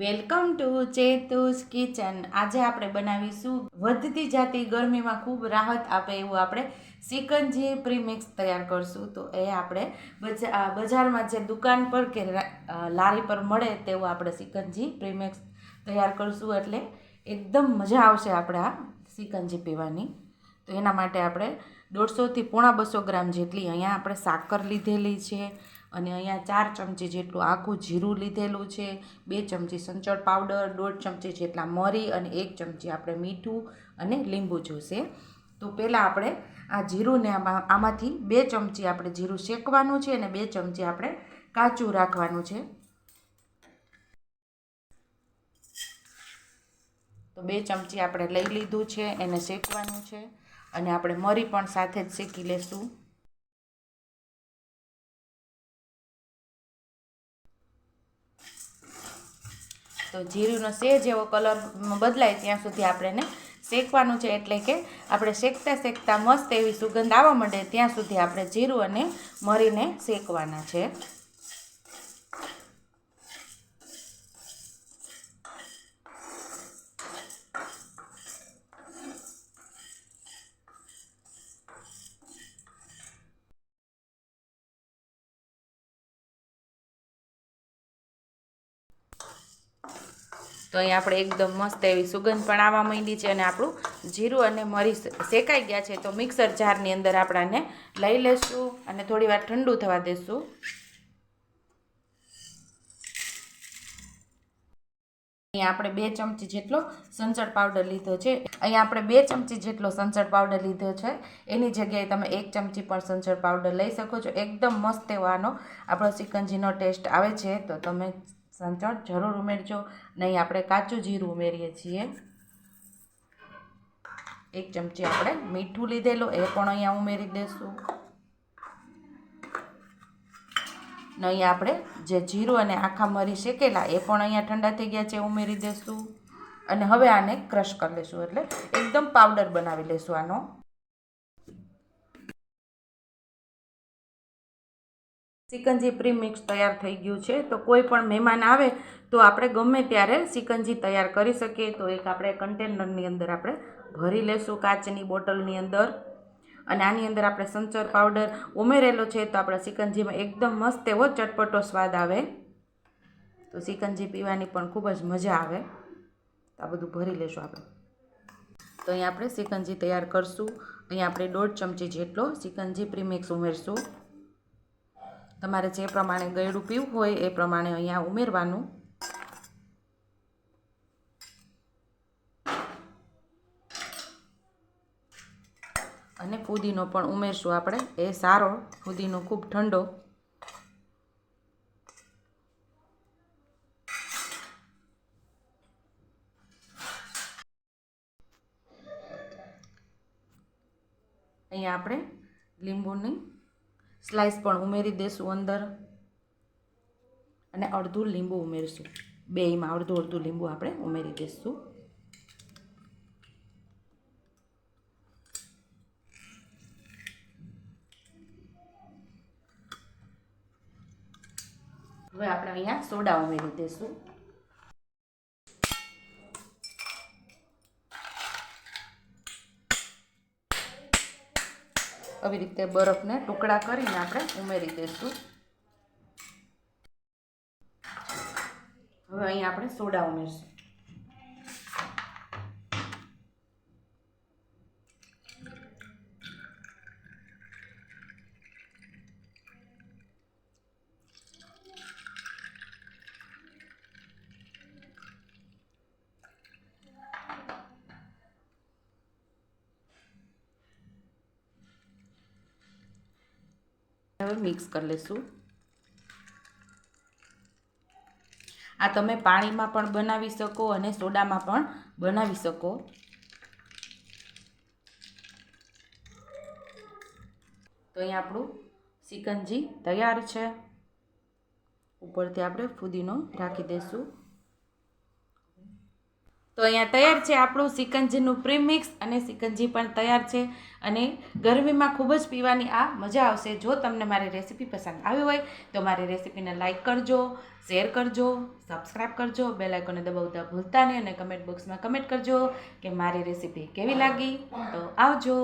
Welcome to ચેતુસ kitchen. આજે આપણે બનાવીશું વધતી જાતી ગરમીમાં ખૂબ રાહત આપે એવું આપણે સિકંજી પ્રીમિક્સ તૈયાર કરશું, તો એ આપણે બજા- બજારમાં જે દુકાન પર કે લારી પર મળે તેવું આપણે સિકંજી પ્રીમિક્સ તૈયાર કરશું એટલે એકદમ મજા આવશે આપણે આ સિકંજી પીવાની. તો એના માટે આપણે દોઢસોથી પોણા બસો ગ્રામ જેટલી અહીંયા આપણે સાકર લીધેલી છે અને અહીંયા ચાર ચમચી જેટલું આખું જીરું લીધેલું છે, બે ચમચી સંચળ પાવડર, દોઢ ચમચી જેટલા મરી અને એક ચમચી આપણે મીઠું અને લીંબુ જોશે. તો પહેલાં આપણે આ જીરુંને આમાં, આમાંથી બે ચમચી આપણે જીરું શેકવાનું છે અને બે ચમચી આપણે કાચું રાખવાનું છે. તો બે ચમચી આપણે લઈ લીધું છે, એને શેકવાનું છે અને આપણે મરી પણ સાથે જ શેકી લેશું. તો જીરુંનો સેજ એવો કલર બદલાય ત્યાં સુધી આપણે એને શેકવાનું છે એટલે કે આપણે શેકતા શેકતા મસ્ત એવી સુગંધ આવવા માંડે ત્યાં સુધી આપણે જીરું અને મરીને શેકવાના છે. તો અહીં આપણે એકદમ મસ્ત એવી સુગંધ પણ આવવા માંડી છે અને આપણું જીરું અને મરી શેકાઈ ગયા છે તો મિક્સર જારની અંદર આપણાને લઈ લેશું અને થોડી વાર ઠંડુ થવા દેશું. અહીંયા આપણે બે ચમચી જેટલો સંચળ પાવડર લીધો છે. અહીંયા આપણે બે ચમચી જેટલો સંચળ પાવડર લીધો છે. એની જગ્યાએ તમે એક ચમચી પણ સંચળ પાવડર લઈ શકો છો. એકદમ મસ્ત એવાનો આપણો ચિકનજીનો ટેસ્ટ આવે છે. તો તમે સંચળ જરૂર ઉમેરજો. નહીં, આપણે કાચું જીરું ઉમેરીએ છીએ. એક ચમચી આપણે મીઠું લીધેલું, એ પણ અહીંયા ઉમેરી દઈશું નહીં, આપણે જે જીરું અને આખા મરી શેકેલા, એ પણ અહીંયા ઠંડા થઈ ગયા છે ઉમેરી દઈશું અને હવે આને ક્રશ કરી લઈશું એટલે એકદમ પાવડર બનાવી લઈશું આનો. સિકંજી પ્રીમિક્સ તૈયાર થઈ ગયું છે. તો કોઈ પણ મહેમાન આવે તો આપણે ગમે ત્યારે સિકંજી તૈયાર કરી શકીએ. તો એક આપણે કન્ટેનરની અંદર આપણે ભરી લેશું કાચની બોટલની અંદર. અને આની અંદર આપણે સંચર પાવડર ઉમેરેલો છે તો આપણા સિકંજીમાં એકદમ મસ્ત એવો ચટપટો સ્વાદ આવે. તો સિકંજી પીવાની પણ ખૂબ જ મજા આવે. તો આ બધું ભરી લેશું આપણે. તો અહીંયા આપણે સિકંજી તૈયાર કરશું. અહીંયા આપણે દોઢ ચમચી જેટલો સિકંજી પ્રીમિક્સ ઉમેરશું. તમારે જે પ્રમાણે ગળ્યું પીવું હોય એ પ્રમાણે અહીંયા ઉમેરવાનું. અને ફુદીનો પણ ઉમેરશું આપણે. એ સારો, ફુદીનો ખૂબ ઠંડો. અહીંયા આપણે લીંબુની સ્લાઈસ પણ ઉમેરી દઈશું અંદર. અને અડધું લીંબુ ઉમેરીશું. બેયમાં અડધું અડધું લીંબુ આપણે ઉમેરી દઈશું હવે આપણે અહીંયા સોડા ઉમેરી દઈશું આવી રીતે બરફને ટુકડા કરીને આપણે ઉમેરી દઈશું. હવે અહીં આપણે સોડા ઉમેરશું. હવે મિક્સ કરી લઈશું આ તમે પાણીમાં પણ બનાવી શકો અને સોડામાં પણ બનાવી શકો. તો અહીં આપણું સિકંજી તૈયાર છે. ઉપરથી આપણે ફુદીનો રાખી દઈશું તો અહીંયા તૈયાર છે આપણું સિકંજીનું પ્રીમિક્સ અને સિકંજી પણ તૈયાર છે અને ગરમીમાં ખૂબ જ પીવાની આ મજા આવશે. જો તમને મારી રેસીપી પસંદ આવી હોય તો મારી રેસીપીને લાઇક કરજો શેર કરજો સબસ્ક્રાઈબ કરજો બે આઇકોને દબાવતા ભૂલતા નહીં અને કમેન્ટ બોક્સમાં કમેન્ટ કરજો કે મારી રેસીપી કેવી લાગી? તો આવજો.